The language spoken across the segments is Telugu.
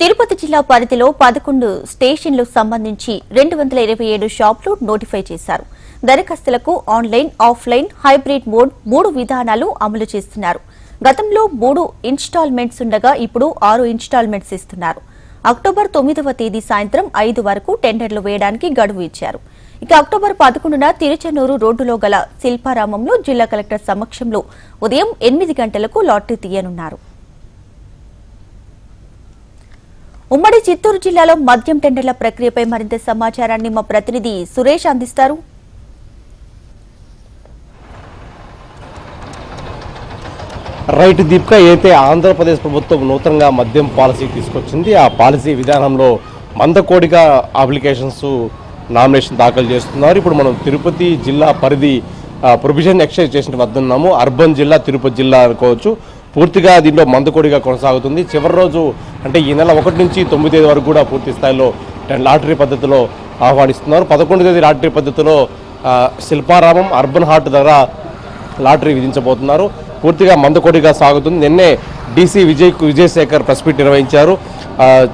తిరుపతి జిల్లా పరిధిలో పదకొండు స్టేషన్లకు సంబంధించి రెండు వందల ఇరవై ఏడు షాపులు నోటిఫై చేశారు. దరఖాస్తులకు ఆన్లైన్ ఆఫ్లైన్ హైబ్రిడ్ మోడ్ మూడు విధానాలు అమలు చేస్తున్నారు. గతంలో మూడు ఇన్స్టాల్మెంట్స్ ఉండగా ఇప్పుడు ఆరు ఇన్స్టాల్మెంట్స్ ఇస్తున్నారు. అక్టోబర్ తొమ్మిదవ తేదీ సాయంత్రం ఐదు వరకు టెండర్లు వేయడానికి గడువు ఇచ్చారు. ఇక అక్టోబర్ పదకొండున తిరుచెన్నూరు రోడ్డులో గల శిల్పారామంలో జిల్లా కలెక్టర్ సమక్షంలో ఉదయం ఎనిమిది గంటలకు లాటరీ తీయనున్నారు. ఉమ్మడి చిత్తూరు జిల్లాలో మద్యం టెండర్ల ప్రక్రియపై మరింత సమాచారాన్ని మా ప్రతినిధి సురేష్ అందిస్తారు. రైట్ దీప్క అయితే ఆంధ్రప్రదేశ్ ప్రభుత్వం నూతనంగా మద్యం పాలసీ తీసుకొచ్చింది. ఆ పాలసీ విధానంలో మందకోడిగా అప్లికేషన్స్ నామినేషన్ దాఖలు చేస్తున్నారు. ఇప్పుడు మనం తిరుపతి జిల్లా పరిధి ప్రొవిజన్ ఎక్సైజ్ చేసిన వద్ద ఉన్నాము. అర్బన్ జిల్లా తిరుపతి జిల్లా అనుకోవచ్చు. పూర్తిగా దీనిలో మందకోడిగా కొనసాగుతుంది. చివరి రోజు అంటే ఈ నెల ఒకటి నుంచి తొమ్మిది తేదీ వరకు కూడా పూర్తి స్థాయిలో లాటరీ పద్ధతిలో ఆహ్వానిస్తున్నారు. పదకొండు తేదీ లాటరీ పద్ధతిలో శిల్పారామం అర్బన్ హార్ట్ ధర లాటరీ విధించబోతున్నారు. పూర్తిగా మందకొడిగా సాగుతుంది. నిన్నే DC Vijay Vijayasekhar press meet నిర్వహించారు.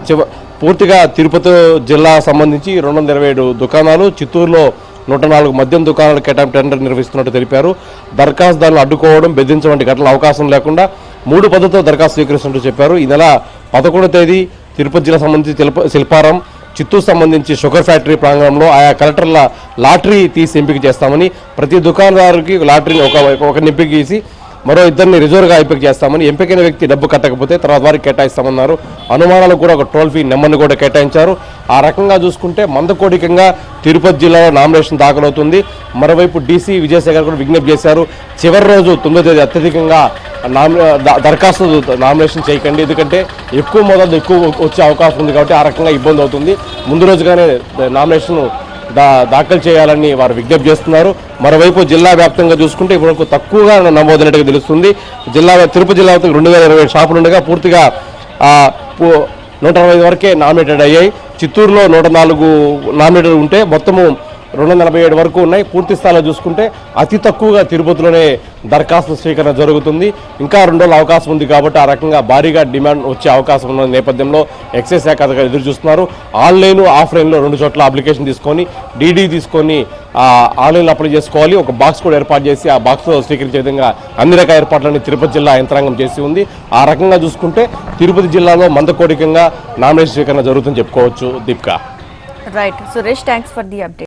చివ పూర్తిగా తిరుపతి జిల్లా సంబంధించి రెండు వందల ఇరవై ఏడు దుకాణాలు చిత్తూరులో నూట నాలుగు మద్యం దుకాణాలు కేటాయింపు టెండర్ నిర్వహిస్తున్నట్టు తెలిపారు. దరఖాస్తుదారులు అడ్డుకోవడం బెదిరించడం వంటి ఘటనలు అవకాశం లేకుండా మూడు పద్ధతులతో దరఖాస్తు స్వీకరిస్తున్నట్టు చెప్పారు. ఈ నెల పదకొండో తేదీ తిరుపతి జిల్లా సంబంధించి శిల్పారం చిత్తూరు సంబంధించి షుగర్ ఫ్యాక్టరీ ప్రాంగణంలో ఆయా కలెక్టర్ల లాటరీ తీసి ఎంపిక చేస్తామని ప్రతి దుకాణదారుకి లాటరీని ఒక ఒక ఎంపిక తీసి మరో ఇద్దరిని రిజర్వ్గా ఎంపిక చేస్తామని ఎంపికైన వ్యక్తి డబ్బు కట్టకపోతే తర్వాత వారికి కేటాయిస్తామన్నారు. అనుమానాలకు కూడా ఒక టోల్ ఫీ నెంబర్ని కూడా కేటాయించారు. ఆ రకంగా చూసుకుంటే మందకోడికంగా తిరుపతి జిల్లాలో నామినేషన్ దాఖలవుతుంది. మరోవైపు డీసీ విజయశేఖర్ కూడా విజ్ఞప్తి చేశారు. చివరి రోజు తొమ్మిదో తేదీ అత్యధికంగా దరఖాస్తు నామినేషన్ చేయకండి. ఎందుకంటే ఎక్కువ మొదలు ఎక్కువ వచ్చే అవకాశం ఉంది కాబట్టి ఆ రకంగా ఇబ్బంది అవుతుంది. ముందు రోజుగానే నామినేషన్ దాఖలు చేయాలని వారు విజ్ఞప్తి చేస్తున్నారు. మరోవైపు జిల్లా వ్యాప్తంగా చూసుకుంటే ఇప్పుడు తక్కువగా నమోదైనట్టుగా తెలుస్తుంది. జిల్లా తిరుపతి జిల్లా రెండు వేల ఇరవై షాపులు ఉండగా పూర్తిగా నూట అరవై వరకే నామినేటెడ్ అయ్యాయి. చిత్తూరులో నూట నాలుగు నామినేటెడ్ ఉంటే మొత్తము రెండు నలభై ఏడు వరకు ఉన్నాయి. పూర్తి స్థాయిలో చూసుకుంటే అతి తక్కువగా తిరుపతిలోనే దరఖాస్తు స్వీకరణ జరుగుతుంది. ఇంకా రెండు రోజుల అవకాశం ఉంది కాబట్టి ఆ రకంగా భారీగా డిమాండ్ వచ్చే అవకాశం ఉన్న నేపథ్యంలో ఎక్సైజ్ శాఖ అధికారులు ఎదురు చూస్తున్నారు. ఆన్లైన్ ఆఫ్లైన్లో రెండు చోట్ల అప్లికేషన్ తీసుకొని డీడీ తీసుకొని ఆన్లైన్లో అప్లై చేసుకోవాలి. ఒక బాక్స్ కూడా ఏర్పాటు చేసి ఆ బాక్స్లో స్వీకరించే విధంగా అన్ని రకాల ఏర్పాట్లని తిరుపతి జిల్లా యంత్రాంగం చేసి ఉంది. ఆ రకంగా చూసుకుంటే తిరుపతి జిల్లాలో మందకోడికంగా నామినేషన్ స్వీకరణ జరుగుతుందని చెప్పుకోవచ్చు Deepika. Right Suresh thanks for the update